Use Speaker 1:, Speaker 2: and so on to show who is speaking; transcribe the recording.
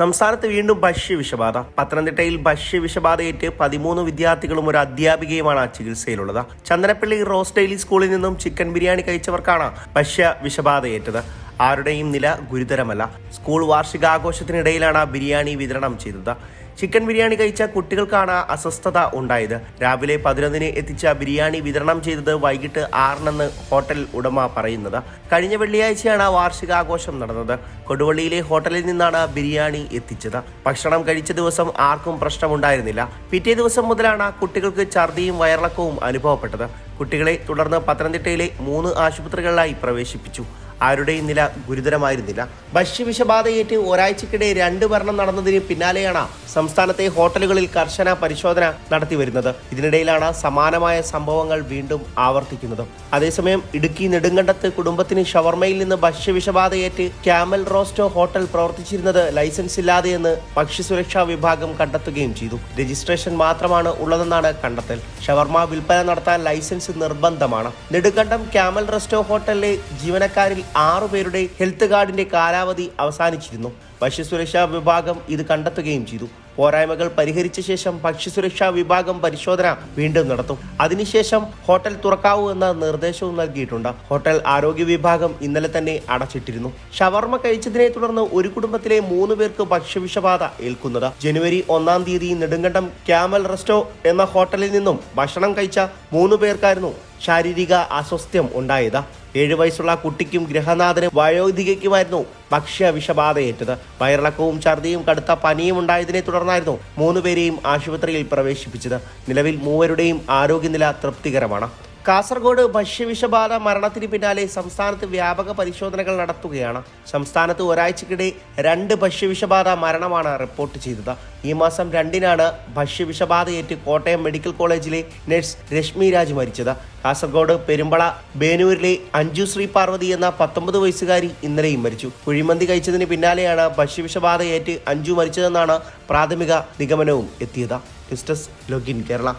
Speaker 1: സംസ്ഥാനത്ത് വീണ്ടും ഭക്ഷ്യവിഷബാധ. പത്തനംതിട്ടയിൽ ഭക്ഷ്യവിഷബാധയേറ്റ് പതിമൂന്ന് വിദ്യാർത്ഥികളും ഒരു അധ്യാപികയുമാണ് ചികിത്സയിലുള്ളത്. ചന്ദനപ്പള്ളി റോസ് ഡെയിലി സ്കൂളിൽ നിന്നും ചിക്കൻ ബിരിയാണി കഴിച്ചവർക്കാണ് ഭക്ഷ്യ ഭക്ഷ്യവിഷബാധയേറ്റത്. ആരുടെയും നില ഗുരുതരമല്ല. സ്കൂൾ വാർഷികാഘോഷത്തിനിടയിലാണ് ബിരിയാണി വിതരണം ചെയ്തത്. ചിക്കൻ ബിരിയാണി കഴിച്ച കുട്ടികൾക്കാണ് അസ്വസ്ഥത ഉണ്ടായത്. രാവിലെ പതിനൊന്നിന് എത്തിച്ച ബിരിയാണി വിതരണം ചെയ്തത് വൈകിട്ട് ആറിനെന്ന് ഹോട്ടൽ ഉടമ പറയുന്നത്. കഴിഞ്ഞ വെള്ളിയാഴ്ചയാണ് വാർഷികാഘോഷം നടന്നത്. കൊടുവള്ളിയിലെ ഹോട്ടലിൽ നിന്നാണ് ബിരിയാണി എത്തിച്ചത്. ഭക്ഷണം കഴിച്ച ദിവസം ആർക്കും പ്രശ്നമുണ്ടായിരുന്നില്ല. പിറ്റേ ദിവസം മുതലാണ് കുട്ടികൾക്ക് ഛർദിയും വയറിളക്കവും അനുഭവപ്പെട്ടത്. കുട്ടികളെ തുടർന്ന് പത്തനംതിട്ടയിലെ മൂന്ന് ആശുപത്രികളിലായി പ്രവേശിപ്പിച്ചു. ആരുടെയും നില ഗുരുതരമായിരുന്നില്ല. ഭക്ഷ്യവിഷബാധയേറ്റ് ഒരാഴ്ചക്കിടെ രണ്ട് മരണം നടന്നതിന് പിന്നാലെയാണ് സംസ്ഥാനത്തെ ഹോട്ടലുകളിൽ കർശന പരിശോധന നടത്തി വരുന്നത്. ഇതിനിടയിലാണ് സമാനമായ സംഭവങ്ങൾ വീണ്ടും ആവർത്തിക്കുന്നത്. അതേസമയം ഇടുക്കി നെടുങ്കണ്ടത്ത് കുടുംബത്തിന് ഷവർമയിൽ നിന്ന് ഭക്ഷ്യവിഷബാധയേറ്റ് ക്യാമൽ റോസ്റ്റോ ഹോട്ടൽ പ്രവർത്തിച്ചിരുന്നത് ലൈസൻസ് ഇല്ലാതെയെന്ന് ഭക്ഷ്യസുരക്ഷാ വിഭാഗം കണ്ടെത്തുകയും ചെയ്തു. രജിസ്ട്രേഷൻ മാത്രമാണ് ഉള്ളതെന്നാണ് കണ്ടെത്തൽ. ഷവർമ വിൽപ്പന നടത്താൻ ലൈസൻസ് നിർബന്ധമാണ്. നെടുങ്കണ്ടം ക്യാമൽ റെസ്റ്റോ ഹോട്ടലിലെ ജീവനക്കാരിൽ ആറു പേരുടെ ഹെൽത്ത് കാർഡിന്റെ കാലാവധി അവസാനിച്ചിരുന്നു. ഭക്ഷ്യസുരക്ഷാ വിഭാഗം ഇത് കണ്ടെത്തുകയും ചെയ്തു. പോരായ്മകൾ പരിഹരിച്ച ശേഷം ഭക്ഷ്യസുരക്ഷാ വിഭാഗം പരിശോധന വീണ്ടും നടത്തും. അതിനുശേഷം ഹോട്ടൽ തുറക്കാവൂ എന്ന നിർദ്ദേശവും നൽകിയിട്ടുണ്ട്. ഹോട്ടൽ ആരോഗ്യ വിഭാഗം ഇന്നലെ തന്നെ അടച്ചിട്ടിരുന്നു. ഷവർമ കഴിച്ചതിനെ തുടർന്ന് ഒരു കുടുംബത്തിലെ മൂന്ന് പേർക്ക് ഭക്ഷ്യവിഷബാധ ഏൽക്കുന്നത്. ജനുവരി ഒന്നാം തീയതി നെടുങ്കണ്ടം ക്യാമൽ റെസ്റ്റോ എന്ന ഹോട്ടലിൽ നിന്നും ഭക്ഷണം കഴിച്ച മൂന്ന് പേർക്കായിരുന്നു ശാരീരിക അസ്വസ്ഥ്യം ഉണ്ടായത്. ഏഴു വയസ്സുള്ള കുട്ടിക്കും ഗൃഹനാഥനും വയോധികയ്ക്കുമായിരുന്നു ഭക്ഷ്യ വിഷബാധയേറ്റത്. വയറിളക്കവും ഛർദിയും കടുത്ത പനിയും ഉണ്ടായതിനെ തുടർന്നായിരുന്നു മൂന്നുപേരെയും ആശുപത്രിയിൽ പ്രവേശിപ്പിച്ചത്. നിലവിൽ മൂവരുടെയും ആരോഗ്യനില തൃപ്തികരമാണ്. കാസർഗോഡ് ഭക്ഷ്യവിഷബാധ മരണത്തിന് പിന്നാലെ സംസ്ഥാനത്ത് വ്യാപക പരിശോധനകൾ നടത്തുകയാണ്. സംസ്ഥാനത്ത് ഒരാഴ്ചക്കിടെ രണ്ട് ഭക്ഷ്യവിഷബാധ മരണമാണ് റിപ്പോർട്ട് ചെയ്തത്. ഈ മാസം രണ്ടിനാണ് ഭക്ഷ്യവിഷബാധയേറ്റ് കോട്ടയം മെഡിക്കൽ കോളേജിലെ നഴ്സ് രശ്മി രാജ് മരിച്ചത്. കാസർഗോഡ് പെരുമ്പള ബേനൂരിലെ അഞ്ജു ശ്രീ പാർവതി എന്ന പത്തൊമ്പത് വയസ്സുകാരി ഇന്നലെയും മരിച്ചു. കുഴിമന്തി കഴിച്ചതിന് പിന്നാലെയാണ് ഭക്ഷ്യവിഷബാധയേറ്റ് അഞ്ജു മരിച്ചതെന്നാണ് പ്രാഥമിക നിഗമനവും എത്തിയത്. News desk Kerala.